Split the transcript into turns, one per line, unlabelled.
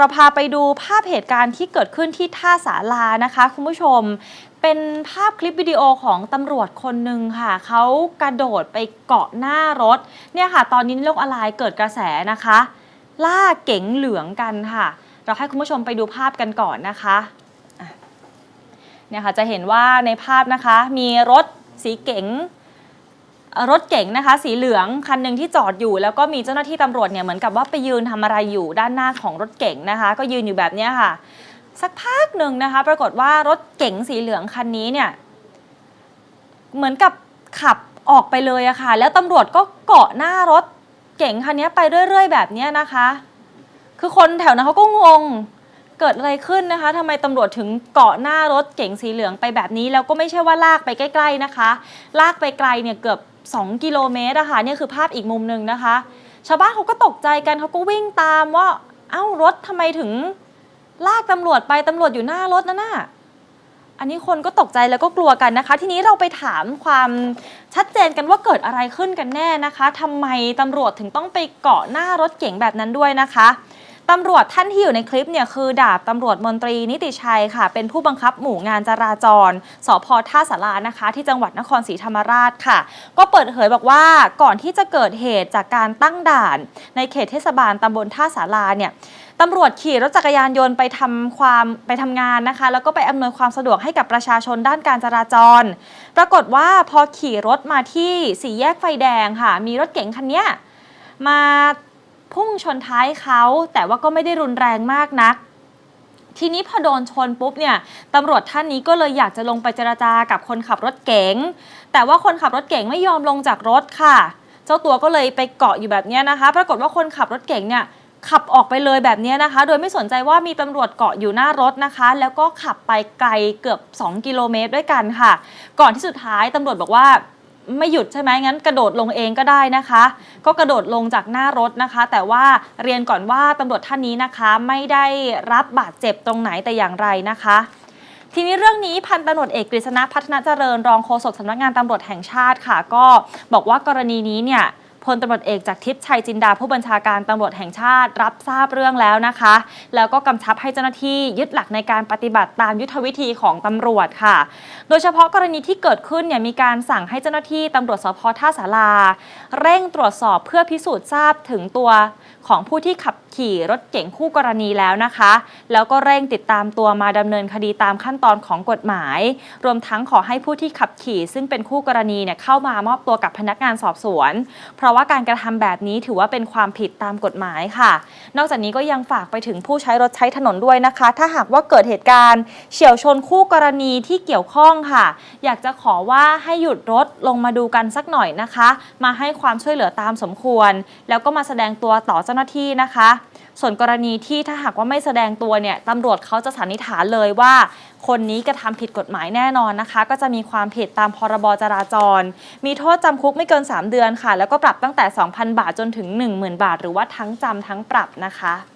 เราพาไปดูภาพเหตุการณ์ที่เกิดขึ้นที่ท่าสารานะคะ คุณผู้ชม เป็นภาพคลิปวิดีโอของตำรวจคนหนึ่งค่ะ เขากระโดดไปเกาะหน้ารถ เนี่ยค่ะ ตอนนี้ในโลกออนไลน์เกิดกระแสนะคะ ล่าเก๋งเหลืองกันค่ะ เราให้คุณผู้ชมไปดูภาพกันก่อนนะคะเนี่ยค่ะจะเห็นว่าในภาพนะคะมีรถสีเก๋ง รถเก๋งนะคะ สีเหลืองคันหนึ่งที่จอดอยู่ แล้วก็มีเจ้าหน้าที่ตำรวจเนี่ยเหมือนกับว่าไปยืนทำอะไรอยู่ด้านหน้าของรถเก๋งนะคะ ก็ยืนอยู่แบบนี้ค่ะ สักพักหนึ่งนะคะ ปรากฏว่ารถเก๋งสีเหลืองคันนี้เนี่ยเหมือนกับขับออกไปเลยอะค่ะ แล้วตำรวจก็เกาะหน้ารถเก๋งคันนี้ไปเรื่อย ๆ แบบนี้นะคะ คือคนแถวนั้นเขาก็งงเกิดอะไรขึ้นนะคะทำไมตำรวจถึงเกาะหน้ารถเก๋งสีเหลืองไปแบบนี้ แล้วก็ไม่ใช่ว่าลากไปใกล้ ๆนะคะ ลากไปไกลเนี่ยเกือบ 2 กิโลเมตรอะค่ะเนี่ยคือภาพอีกมุมหนึ่งนะคะ ชาวบ้านเขาก็ตกใจกันเขาก็วิ่งตามว่า เอ้ารถทำไมถึงลากตำรวจไปตำรวจอยู่หน้ารถนั่นน่ะอันนี้คนก็ตกใจแล้วก็กลัวกันนะคะ ทีนี้เราไปถามความชัดเจนกันว่าเกิดอะไรขึ้นกันแน่นะคะทำไมตำรวจถึงต้องไปเกาะหน้ารถเก๋งแบบนั้นด้วยนะคะ ตำรวจท่านที่อยู่ในคลิปเนี่ยคือดาบตำรวจมนตรีนิติชัยค่ะ เป็นผู้บังคับหมู่งานจราจรสพท่าสารานะคะ ที่จังหวัดนครศรีธรรมราชค่ะ ก็เปิดเผยบอกว่าก่อนที่จะเกิดเหตุจากการตั้งด่าน ในเขตเทศบาลตำบลท่าสาราเนี่ยตำรวจขี่รถจักรยานยนต์ไปทำความไปทำงานนะคะ แล้วก็ไปอำนวยความสะดวกให้กับประชาชนด้านการจราจร ปรากฏว่าพอขี่รถมาที่สี่แยกไฟแดงค่ะ มีรถเก๋งคันนี้มา พุ่งชนท้ายเขาแต่ว่าก็ไม่ได้รุนแรงมากนัก ทีนี้พอโดนชนปุ๊บเนี่ยตำรวจท่านนี้ก็เลยอยากจะลงไปเจรจากับคนขับรถเก๋งแต่ว่าคนขับรถเก๋งไม่ยอมลงจากรถค่ะ เจ้าตัวก็เลยไปเกาะอยู่แบบนี้นะคะ ปรากฏว่าคนขับรถเก๋งเนี่ยขับออกไปเลยแบบนี้นะคะ โดยไม่สนใจว่ามีตำรวจเกาะอยู่หน้ารถนะคะ แล้วก็ขับไปไกลเกือบ 2 กิโลเมตรด้วยกันค่ะ ก่อนที่สุดท้ายตำรวจบอกว่า ไม่หยุดใช่ไหมงั้นกระโดดลงเองก็ได้นะคะ ก็กระโดดลงจากหน้ารถนะคะ แต่ว่าเรียนก่อนว่าตำรวจท่านนี้นะคะ ไม่ได้รับบาดเจ็บตรงไหนแต่อย่างไรนะคะทีนี้เรื่องนี้พันตำรวจเอกกฤษณะพัฒนาเจริญรองโฆษกสำนักงานตำรวจแห่งชาติค่ะ ก็บอกว่ากรณีนี้เนี่ย พลตำรวจเอกจากทิพย์ชัยจินดาผู้บัญชาการตำรวจแห่งชาติรับทราบเรื่องแล้วนะคะ แล้วก็กำชับให้เจ้าหน้าที่ยึดหลักในการปฏิบัติตามยุทธวิธีของตำรวจค่ะ โดยเฉพาะกรณีที่เกิดขึ้นเนี่ยมีการสั่งให้เจ้าหน้าที่ตำรวจสพท่าสาราเร่งตรวจสอบเพื่อพิสูจน์ทราบถึงตัวของผู้ที่ขับขี่รถเก๋งคู่กรณีแล้วนะคะ แล้วก็เร่งติดตามตัวมาดำเนินคดีตามขั้นตอนของกฎหมาย รวมทั้งขอให้ผู้ที่ขับขี่ ซึ่งเป็นคู่กรณีเนี่ยเข้ามามอบตัวกับพนักงานสอบสวน เพราะว่าการกระทำแบบนี้ถือว่าเป็นความผิดตามกฎหมายค่ะ นอกจากนี้ก็ยังฝากไปถึงผู้ใช้รถใช้ถนนด้วยนะคะ ถ้าหากว่าเกิดเหตุการณ์ เฉียวชนคู่กรณีที่เกี่ยวข้องค่ะ อยากจะขอว่าให้หยุดรถลงมาดูกันสักหน่อยนะคะ มาให้ความช่วยเหลือตามสมควร แล้วก็มาแสดงตัวต่อเจ้าหน้าที่นะคะ ส่วนกรณีที่ถ้าหากว่าไม่แสดงตัวเนี่ยตำรวจเขาจะสันนิษฐานเลยว่า คนนี้กระทำผิดกฎหมายแน่นอนนะคะ ก็จะมีความผิดตามพรบจราจร มีโทษจำคุกไม่เกิน 3 เดือนค่ะ แล้วก็ปรับตั้งแต่ 2,000 บาทจนถึง 10,000 บาท หรือว่าทั้งจำทั้งปรับนะคะ